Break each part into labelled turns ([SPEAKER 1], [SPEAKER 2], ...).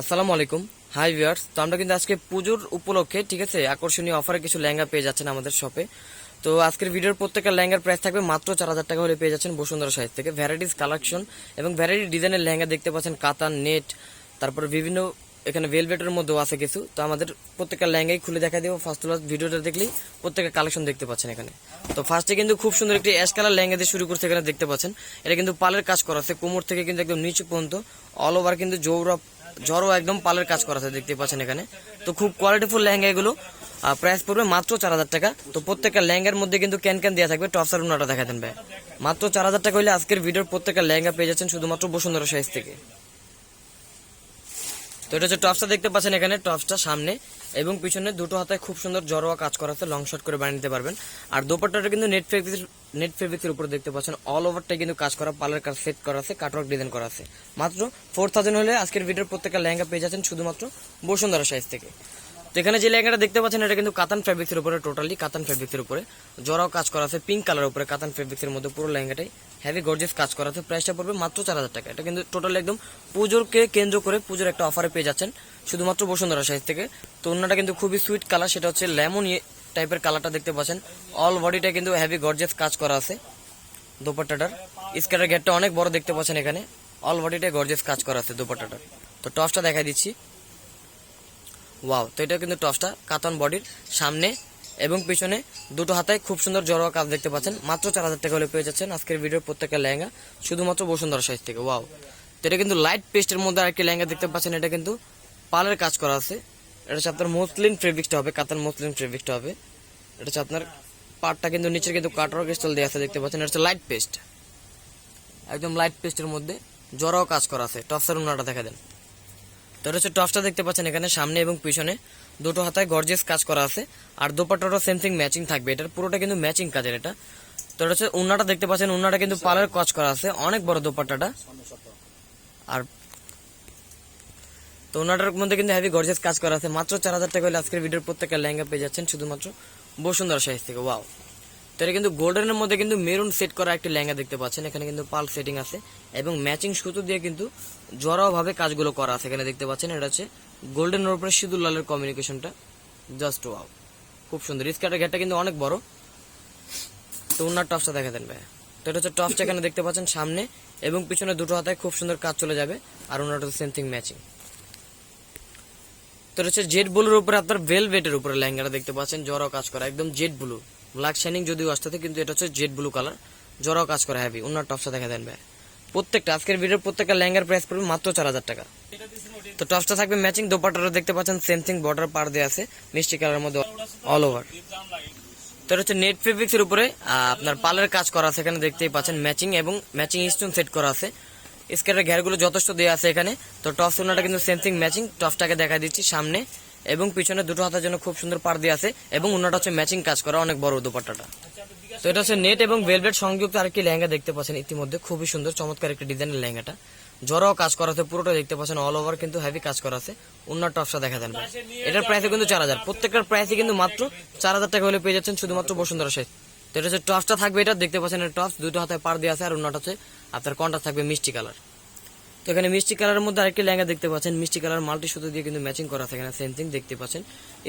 [SPEAKER 1] আসসালামু আলাইকুম। Hi viewers তো আমরা কিন্তু আজকে পুজোর উপলক্ষে, ঠিক আছে, আকর্ষণীয় অফারে কিছু লেহেঙ্গা পেয়ে যাচ্ছেন আমাদের শপে তো আজকের ভিডিওর প্রত্যেকটা লেহেঙ্গার প্রাইস থাকবে মাত্র চার হাজার টাকা হলে পেয়ে যাচ্ছেন বসুন্ধরা সাইজ থেকে। ভ্যারাইটিস কালেকশন এবং ভ্যারাইটি ডিজাইনের লেহেঙ্গা দেখতে পাচ্ছেন, কাতান নেট তারপর বিভিন্ন এখানে ভেলভেটের মধ্যেও আছে কিছু। তো আমাদের প্রত্যেকটা লেহেঙ্গাই খুলে দেখা দেবো। ফার্স্ট ক্লাস ভিডিওটা দেখলেই প্রত্যেকটা কালেকশন দেখতে পাচ্ছেন এখানে। তো ফার্স্টে কিন্তু খুব সুন্দর একটি অ্যাশ কালার লেহেঙ্গা দিয়ে শুরু করছে এখানে দেখতে পাচ্ছেন। এটা কিন্তু পালের কাজ করা আছে, কোমর থেকে কিন্তু একদম নিচু পর্যন্ত। অল ওভার কিন্তু জৌরা জড়ো একদম পালের কাজ করা আছে দেখতে পাচ্ছেন এখানে। তো খুব কোয়ালিটিফুল লেহেঙ্গা এগুলো। প্রাইস পড়বে মাত্র চার হাজার টাকা। তো প্রত্যেকটা লেহেঙ্গার মধ্যে কিন্তু ক্যান ক্যান দেওয়া থাকবে টপসার উনাটা দেখা দেন ভাই। মাত্র চার হাজার টাকা হলে আজকের ভিডিওর প্রত্যেকটা লেহেঙ্গা পেয়ে যাচ্ছেন শুধুমাত্র বসুন্ধরা সাইজ থেকে। তো এটা হচ্ছে টপসটা দেখতে পাচ্ছেন এখানে টপসটা সামনে। এবং পিছনে দুটো হাতায় খুব সুন্দর জড়োয়া কাজ করা আছে লং শর্ট করে বানিয়ে নিতে পারবেন। আর দোপাট্টাটা কিন্তু নেট ফেব্রিক নেট ফেব্রিক্সের উপরে দেখতে পাচ্ছেন অল ওভারটাই কিন্তু কাজ করা পার্লার কাজ সেট করা আছে কাটওয়ার্ক ডিজাইন করা আছে। মাত্র ফোর থাউজেন্ড হলে আজকের ভিডিওর প্রত্যেকটা লেহেঙ্গা পেয়ে যাচ্ছেন শুধুমাত্র বসুন্ধরা সাইজ থেকে। তো এখানে যে লেহেঙ্গাটা দেখতে পাচ্ছেন, এটা কিন্তু কাতান ফেব্রিক্সের উপরে টোটালি কাতান ফেব্রিক্সের উপরে। জরাও কাজ করা আছে পিঙ্ক কালার উপরে, কাতান ফেব্রিক্সের মধ্যে পুরো লেহেঙ্গাটাই হেভি গর্জিয়াস কাজ করা। আছে প্রাইসটা পড়বে মাত্র চার হাজার টাকা। এটা কিন্তু টোটাল একদম পুজোরকে কেন্দ্র করে পুজোর একটা অফারে পেয়ে যাচ্ছেন শুধুমাত্র বসুন্ধরা সাইজ থেকে। তো অন্যটা কিন্তু খুবই সুইট কালার সেটা হচ্ছে লেমন টাইপের কালারটা দেখতে পাচ্ছেন। অল বডিটা কিন্তু হেভি গর্জিয়াস কাজ করা আছে। দোপাট্টাটার। স্কার্টের গেটটা অনেক বড় দেখতে পাচ্ছেন এখানে। অল বডিটা গর্জিয়াস কাজ করা আছে দোপাট্টাটার। তো টপসটা দেখাই দিচ্ছি। ওয়াও তো এটা কিন্তু টপসটা কাতন বডির সামনে এবং পিছনে দুটো হাতায় খুব সুন্দর জড়োয়া কাজ দেখতে পাচ্ছেন। মাত্র চার হাজার টাকা হলে পেয়ে যাচ্ছেন আজকের ভিডিওর প্রত্যেকটা লেহেঙ্গা, শুধুমাত্র বসুন্ধরা সাইজ থেকে। ওয়াও তো এটা কিন্তু লাইট পেস্টের মধ্যে আরেকটি লেহেঙ্গা দেখতে পাচ্ছেন, এটা কিন্তু পালের কাজ করা আছে। এটা হচ্ছে আপনার মসলিন ফেব্রিক্সটা হবে কাতান মসলিন ফেব্রিক্সটা হবে। এটা হচ্ছে আপনার পাটটা কিন্তু নিচের কিন্তু কাটওয়ার্ক স্টল দিয়ে আছে, দেখতে পাচ্ছেন। এটা হচ্ছে লাইট পেস্ট একদম লাইট পেস্টের মধ্যে জড়াও কাজ করা আছে। টপসের উন্নাটা দেখা দেন। তো এটা হচ্ছে টপসটা দেখতে পাচ্ছেন এখানে সামনে এবং পিছনে। দুটো হাতায় গর্জেস কাজ করা আছে। আর দোপাট্টাটাও সেম থিং ম্যাচিং থাকবে। এটার পুরোটা কিন্তু ম্যাচিং কাজের এটা। তো এটা হচ্ছে উন্নাটা, দেখতে পাচ্ছেন, উন্নাটা কিন্তু পালের কাজ করা আছে। অনেক বড় দোপাট্টাটা। আর তো ওনাটার মধ্যে কিন্তু হেভি গর্জেস কাজ করা আছে। মাত্র চার হাজার টাকা হলে আজকের ভিডিওর প্রত্যেকটা লেহেঙ্গা পেয়ে যাচ্ছেন। শুধুমাত্র বসুন্ধরা সাইজ থেকে। ওয়াও তো এটা কিন্তু গোল্ডেনের মধ্যে কিন্তু মেরুন সেট করা একটি লেহেঙ্গা দেখতে পাচ্ছেন। এখানে কিন্তু পাল সেটিং আছে এবং ম্যাচিং সুতো দিয়ে কিন্তু জড়াও ভাবে কাজগুলো করা আছে। এখানে দেখতে পাচ্ছেন এটা হচ্ছে গোল্ডেনের উপরে সিঁদুর লালের কমিউনিকেশনটা জাস্ট ওয়াও খুব সুন্দর। স্কার্টের ঘেরটা কিন্তু অনেক বড়। তো ওনার টপসটা দেখা দেন ভাই তো এটা হচ্ছে টপসটা এখানে দেখতে পাচ্ছেন সামনে এবং পিছনে দুটো হাতায় খুব সুন্দর কাজ চলে যাবে। আর ওনারটা সেম থিং ম্যাচিং তো হচ্ছে জেড ব্লুর উপরে আপনার ভেলভেটের উপরে লেহেঙ্গাটা দেখতে পাচ্ছেন। জড়াও কাজ করা, একদম জেড ব্লু ব্ল্যাক শাইনিং যদিও আসতে কিন্তু এটা হচ্ছে জেড ব্লু কালার জড়াও কাজ করা হ্যাভি ওনার টপসটা দেখা দেন ভাই। প্রত্যেকটা, আজকের ভিডিওর প্রত্যেকটা লেহেঙ্গার প্রাইস পড়বে মাত্র চার হাজার টাকা। তো টপসটা থাকবে ম্যাচিং দোপাটারও দেখতে পাচ্ছেন সেম থিং বর্ডার পার দেওয়া আছে, মিষ্টি কালারের মধ্যে অল ওভার তো এটা হচ্ছে নেট ফেব্রিক্স এর উপরে আপনার পালের কাজ করা আছে, এখানে দেখতেই পাচ্ছেন ম্যাচিং এবং ম্যাচিং স্টোন সেট করা আছে। স্কার্টের ঘেরগুলো যথেষ্ট দেওয়া আছে এখানে। তো টপ সোনাটা কিন্তু সেম থিং ম্যাচিং টপসটাকে দেখা দিচ্ছি সামনে। এবং পিছনে দুটো হাতের জন্য খুব সুন্দর পার দিয়ে আছে এবং অন্যটা হচ্ছে ম্যাচিং কাজ করা, অনেক বড় দোপাট্টাটা। তো এটা হচ্ছে নেট এবং ভেলভেট সংযুক্ত আরেকটি লেহেঙ্গা দেখতে পাচ্ছেন ইতিমধ্যে, খুবই সুন্দর, চমৎকার একটি ডিজাইনের লেহেঙ্গাটা। জড়াও কাজ করা আছে পুরোটা দেখতে পাচ্ছেন অল ওভার কিন্তু হেভি কাজ করা আছে। অন্য টপসটা দেখা ভাই। এটার প্রাইস কিন্তু চার হাজার। প্রত্যেকটার প্রাইসে কিন্তু মাত্র চার হাজার টাকা হলে পেয়ে যাচ্ছেন শুধুমাত্র বসুন্ধরা সাইজ তো এটা হচ্ছে টপসটা থাকবে এটা, দেখতে পাচ্ছেন টপস দুটো হাতে পার দিয়ে আছে আর অন্যটা হচ্ছে আপনার কন্টা থাকবে মিষ্টি কালার তো এখানে মিষ্টি কালারের মধ্যে আরেকটি লেহেঙ্গা দেখতে পাচ্ছেন। মিষ্টি কালার মাল্টি সুতো দিয়ে কিন্তু ম্যাচিং করা আছে এখানে সেম থিং দেখতে পাচ্ছেন।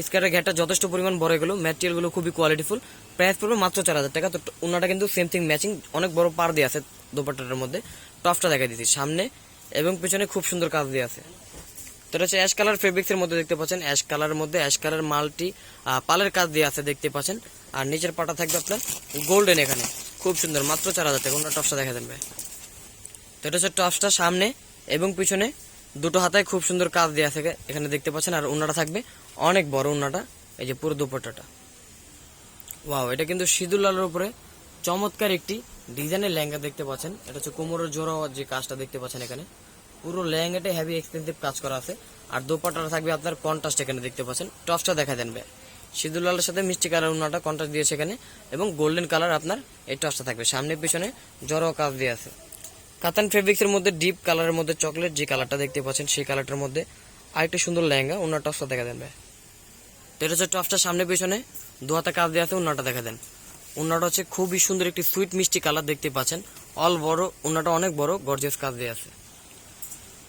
[SPEAKER 1] স্কার্টের ঘেরটা যথেষ্ট পরিমাণ বড় এগুলো ম্যাটেরিয়ালগুলো খুবই কোয়ালিটিফুল প্রাইস পড়বে মাত্র চার হাজার টাকা, তো ওনাটা কিন্তু সেম থিং ম্যাচিং অনেক বড় পার দিয়ে আছে দোপাট্টাটার মধ্যে। টপসটা দেখা দিচ্ছি, সামনে এবং পিছনে খুব সুন্দর কাজ দিয়ে আছে। তো এটা হচ্ছে অ্যাশ কালার ফেব্রিক্স এর মধ্যে দেখতে পাচ্ছেন অ্যাশ কালারের মধ্যে অ্যাশ কালার মাল্টি পালের কাজ দিয়ে আছে দেখতে পাচ্ছেন। আর নিচের পাটা থাকবে আপনার গোল্ডেন এখানে, খুব সুন্দর, মাত্র চার হাজার টাকা, ওনার টপসটা দেখা ভাই। তো এটা হচ্ছে টপসটা সামনে এবং পিছনে দুটো হাতায় খুব সুন্দর কাজ দেওয়া থাকে। এখানে দেখতে পাচ্ছেন, আর উন্নাটা থাকবে অনেক বড় উন্নাটা, এই যে পুরো দুপাট্টাটা। ওয়াও, এটা কিন্তু সিঁদুর লালের উপরে চমৎকার একটি ডিজাইনের লেহেঙ্গা দেখতে পাচ্ছেন। এটা হচ্ছে কোমরের জোড়া যে কাজটা দেখতে পাচ্ছেন এখানে। পুরো লেহেঙ্গাটা হেভি এক্সপেন্সিভ কাজ করা আছে। আর দোপাট্টাটা থাকবে আপনার কন্ট্রাস্ট এখানে দেখতে পাচ্ছেন। টপসটা দেখা দেন সিঁদুর লালের সাথে মিষ্টি কালার উন্নাটা কন্ট্রাস্ট দিয়েছে এখানে। এবং গোল্ডেন কালার আপনার এই টপসটা থাকবে। সামনে পিছনে জড়ো কাজ দিয়ে আছে। কাতান ফেব্রিক্স এর মধ্যে ডিপ কালারের মধ্যে চকলেট যে কালারটা দেখতে পাচ্ছেন, সেই কালারটার মধ্যে আরেকটা সুন্দর লেহেঙ্গা, ওনার টপসটা দেখা দেন ভাই। তো এটা হচ্ছে টপসটা সামনে পিছনে দু হাতে কাজ দিয়ে আছে ওনাটা দেখা দেন। ওনাটা হচ্ছে খুবই সুন্দর একটি সুইট মিষ্টি কালার দেখতে পাচ্ছেন। অল বড় ওনাটা অনেক বড় গর্জিয়াস কাজ দিয়ে আছে।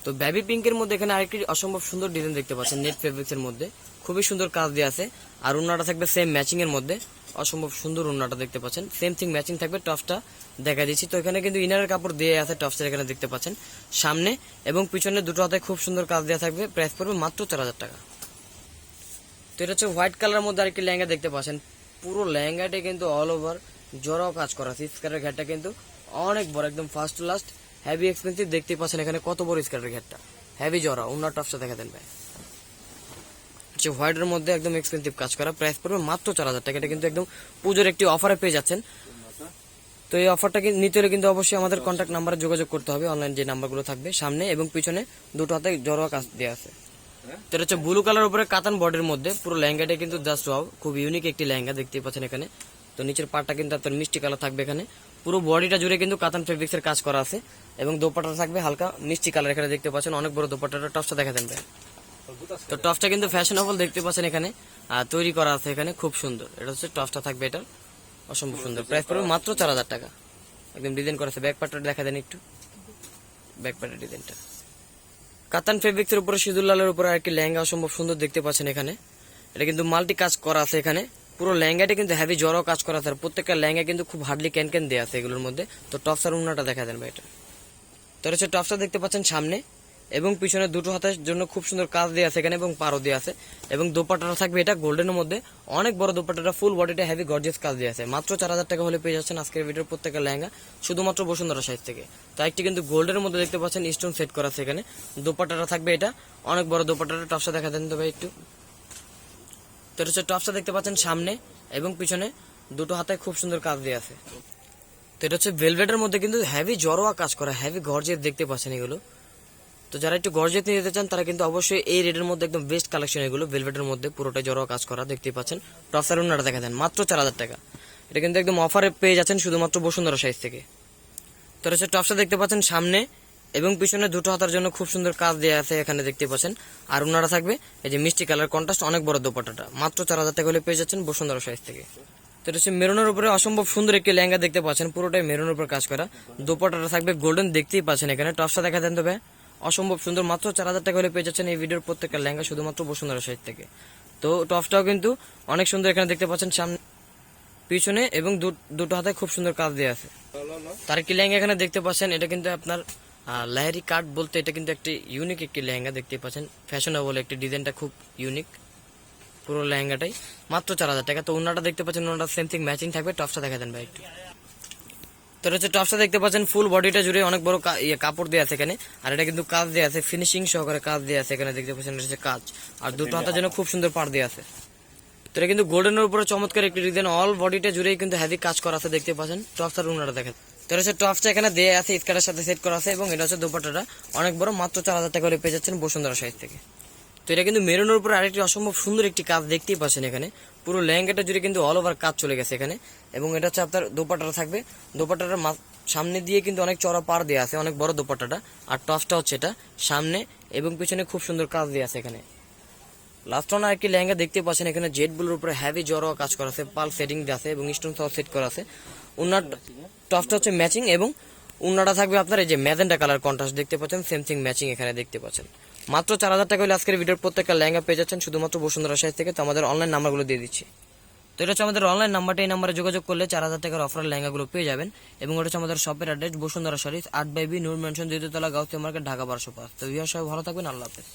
[SPEAKER 1] তো বেবি পিঙ্কের মধ্যে এখানে আরেকটি অসম্ভব সুন্দর ডিজাইন দেখতে পাচ্ছেন নেট ফেব্রিক্স এর মধ্যে। খুবই সুন্দর কাজ দেওয়া আছে। আর উন্নাটা থাকবে সেম ম্যাচিং এর মধ্যে। অসম্ভব সুন্দর উন্নাটা দেখতে পাচ্ছেন। সেম থিং ম্যাচিং থাকবে, টপসটা দেখা দিচ্ছি। তো এখানে কিন্তু ইনারের কাপড় দিয়ে আছে, টপসটা এখানে দেখতে পাচ্ছেন। সামনে এবং পিছনে দুটো হাতে খুব সুন্দর কাজ দেওয়া থাকবে। প্রাইস পড়বে মাত্র চার হাজার টাকা। তো এটা হচ্ছে হোয়াইট কালার মধ্যে আরেকটি লেহেঙ্গা দেখতে পাচ্ছেন। পুরো লেহেঙ্গাটা কিন্তু অল ওভার জড়াও কাজ করা আছে। স্কার্টের ঘাটটা কিন্তু অনেক বড়, একদম ফার্স্ট লাস্ট হেভি এক্সপেন্সিভ দেখতে পাচ্ছেন এখানে কত বড় স্কার্টের ঘাটটা। হেভি জড়া, উন্নার টপসটা দেখা দেন ভাই। হচ্ছে হোয়াইটের মধ্যে একদম এক্সপেন্সিভ কাজ করা প্রাইস পড়বে মাত্র চার হাজার টাকা। কিন্তু একদম পুজোর একটি অফারে পেয়ে যাচ্ছেন। তো এই অফারটা নিতে হলে কিন্তু অবশ্যই আমাদের কন্ট্যাক্ট নাম্বারে যোগাযোগ করতে হবে। অনলাইন যে নাম্বারগুলো থাকবে, সামনে এবং পিছনে দুটো হাতে জড়োয়া কাজ দেওয়া আছে। তো হচ্ছে ব্লু কালার উপরে কাতান বর্ডের মধ্যে। পুরো লেহেঙ্গাটা কিন্তু জাস্ট ওয়াও খুব ইউনিক একটি লেহেঙ্গা দেখতেই পাচ্ছেন এখানে। তো নিচের পাটটা কিন্তু আপনার মিষ্টি কালার থাকবে এখানে। পুরো বডিটা জুড়ে কিন্তু কাতান ফেব্রিক্স এর কাজ করা আছে। এবং দোপাটা থাকবে হালকা মিষ্টি কালার এখানে দেখতে পাচ্ছেন। অনেক বড় দোপাটাটা টপসটা দেখা দেন। তো টপসটা কিন্তু ফ্যাশনেবল দেখতে পাচ্ছেন এখানে। আর তৈরি করা আছে এখানে খুব সুন্দর। এটা হচ্ছে টপসটা থাকবে এটা অসম্ভব সুন্দর। প্রাইস পড়বে মাত্র চার হাজার টাকা। একদম ডিজাইন করা আছে। ব্যাক পার্টটা দেখা দেন একটু। ব্যাক পার্টের ডিজাইনটা কাতান ফেব্রিক্স এর উপরে সিঁদুর লালের উপরে আর কি লেহেঙ্গা অসম্ভব সুন্দর দেখতে পাচ্ছেন এখানে। এটা কিন্তু মাল্টি কাজ করা আছে এখানে। পুরো লেহেঙ্গাটা কিন্তু হেভি জড়ো কাজ করা আছে। আর প্রত্যেকটা লেহেঙ্গা কিন্তু খুব হার্ডলি ক্যান ক্যান দেওয়া আছে এগুলোর মধ্যে। তো টপস আর উন্নাটা দেখা দেন ভাই এটা। তো হচ্ছে টপসটা দেখতে পাচ্ছেন সামনে। এবং পিছনে দুটো হাতের জন্য খুব সুন্দর কাজ দেওয়া আছে এখানে এবং পারো দেওয়া আছে। এবং দোপাট্টাটা থাকবে এটা গোল্ডেনের মধ্যে। অনেক বড় দোপাট্টাটা ফুল বডিটা হেভি গর্জিয়াস কাজ দেওয়া আছে। মাত্র চার হাজার টাকা হলে পেয়ে যাচ্ছেন আজকের ভিডিওর প্রত্যেকটা লেহেঙ্গা, শুধুমাত্র বসুন্ধরা সাইজ থেকে। তো একটি কিন্তু গোল্ডের মধ্যে দেখতে পাচ্ছেন স্টোন সেট করা আছে এখানে। দোপাট্টাটা থাকবে এটা। অনেক বড় দোপাট্টাটা টপসা দেখা দেন তো ভাই একটু। তো এটা হচ্ছে টপসটা দেখতে পাচ্ছেন সামনে এবং পিছনে দুটো হাতে খুব সুন্দর কাজ দেওয়া আছে। তো এটা হচ্ছে ভেলভেটের মধ্যে কিন্তু হেভি জরোয়া কাজ করা হেভি গর্জেট দেখতে পাচ্ছেন এগুলো। তো যারা একটু গর্জেট নিয়ে যেতে চান, তারা কিন্তু অবশ্যই এই রেডের মধ্যে একদম বেস্ট কালেকশন এগুলো ভেলভেটের মধ্যে পুরোটাই জড়োয়া কাজ করা দেখতে পাচ্ছেন। টপসার উন্নাটা দেখা দেন, মাত্র চার হাজার টাকা। এটা কিন্তু একদম অফারে পেয়ে যাচ্ছেন শুধুমাত্র বসুন্ধরা সাইজ থেকে। তো হচ্ছে টপসটা দেখতে পাচ্ছেন সামনে এবং পিছনে দুটো হাতার জন্য খুব সুন্দর কাজ দেওয়া আছে এখানে দেখতে পাচ্ছেন। আর উনারা থাকবে, এই যে মিষ্টি কালার কন্ট্রাস্ট অনেক বড় দোপাটাটা মাত্র চার হাজার টাকা হলে পেয়ে যাচ্ছেন বসুন্ধরা সাইজ থেকে। তো এটা মেরুনের উপরে অসম্ভব সুন্দর একটি লেহেঙ্গা দেখতে পাচ্ছেন, পুরোটাই মেরুনের উপর কাজ করা। দোপাটাটা থাকবে গোল্ডেন দেখতেই পাচ্ছেন এখানে। টপসটা দেখা দেন তবে অসম্ভব সুন্দর। মাত্র চার হাজার টাকা হলে পেয়ে যাচ্ছেন এই ভিডিওর প্রত্যেকটা লেহেঙ্গা শুধুমাত্র বসুন্ধরা সাইজ থেকে। তো টপসটাও কিন্তু অনেক সুন্দর এখানে দেখতে পাচ্ছেন সামনে, পিছনে এবং দুটো হাতে খুব সুন্দর কাজ দেওয়া আছে। তার কি লেহেঙ্গা এখানে দেখতে পাচ্ছেন, এটা কিন্তু আপনার লাহেরি কাট বলতে এটা কিন্তু একটি ইউনিক একটি লেহেঙ্গা দেখতে পাচ্ছেন। ফ্যাশনেবল একটি ডিজাইনটা খুব ইউনিক পুরো লেহেঙ্গাটাই। মাত্র চার হাজার টাকা। তো ওনাটা দেখতে পাচ্ছেন, ওনাটা সেম থিং ম্যাচিং থাকবে। টপসটা দেখা দেন ভাই একটু। তো হচ্ছে টপসটা দেখতে পাচ্ছেন ফুল বডিটা জুড়ে অনেক বড় ইয়ে কাপড় দেওয়া আছে এখানে। আর এটা কিন্তু কাজ দেওয়া আছে ফিনিশিং সহকারে কাজ দেওয়া আছে এখানে দেখতে পাচ্ছেন এটা হচ্ছে কাজ। আর দুটো হাতের জন্য খুব সুন্দর পাড় দেওয়া আছে। তো এটা কিন্তু গোল্ডেনের উপরে চমৎকার একটি ডিজাইন অল বডিটা জুড়েই কিন্তু হেভি কাজ করা আছে দেখতে পাচ্ছেন। টপস আর উনারা দেখেন। তো হচ্ছে টপসটা এখানে দেয়া আছে স্কার্টের সাথে সেট করা আছে এবং এটা হচ্ছে দোপাটাটা অনেক বড় মাত্র চার হাজার টাকা করে পেয়ে যাচ্ছেন বসুন্ধরা সাইজ থেকে। তো এটা কিন্তু মেরুনের উপর আরেকটি অসম্ভব সুন্দর একটি কাজ দেখতেই পাচ্ছেন এখানে। পুরো লেহেঙ্গাটা জুড়ে কিন্তু অল ওভার কাজ চলে গেছে এখানে। এবং এটা হচ্ছে আপনার দোপাটাটা থাকবে। দোপাটাটার মা- সামনে দিয়ে কিন্তু অনেক চড়া পার দেওয়া আছে, অনেক বড় দোপাটাটা আর টপসটা হচ্ছে এটা, সামনে এবং পিছনে খুব সুন্দর কাজ দেওয়া আছে এখানে। লাস্ট ওয়ান আরেকটি লেহেঙ্গা দেখতে পাচ্ছেন এখানে জেড ব্লুর উপরে হেভি জড়ো কাজ করা আছে, পাল সেটিং আছে এবং স্টোন সহ সেট করা আছে। উনার টপসটা হচ্ছে ম্যাচিং এবং উন্নাটা থাকবে আপনার এই যে ম্যাজেন্টা কালার কন্ট্রাস্ট দেখতে পাচ্ছেন সেম থিং ম্যাচিং এখানে দেখতে পাচ্ছেন। মাত্র চার হাজার টাকা হলে আজকের ভিডিওর প্রত্যেকটা লেহেঙ্গা পেয়ে যাচ্ছেন শুধুমাত্র বসুন্ধরা সাইজ থেকে। তো আমাদের অনলাইন নাম্বারগুলো দিয়ে দিচ্ছি। তো এটা হচ্ছে আমাদের অনলাইন নাম্বারটা এই নাম্বারে যোগাযোগ করলে চার হাজার টাকার অফার লেহেঙ্গাগুলো পেয়ে যাবেন। এবং ওটা হচ্ছে আমাদের শপের অ্যাড্রেস বসুন্ধরা শরীফ, আট বাই বি, নূর মেনশন দ্বিতীয়তলা গাউতি মার্কেট, ঢাকা, বারোশো পাঁচ। তো ইহা সবাই ভালো থাকবেন, আল্লাহ হাফেজ।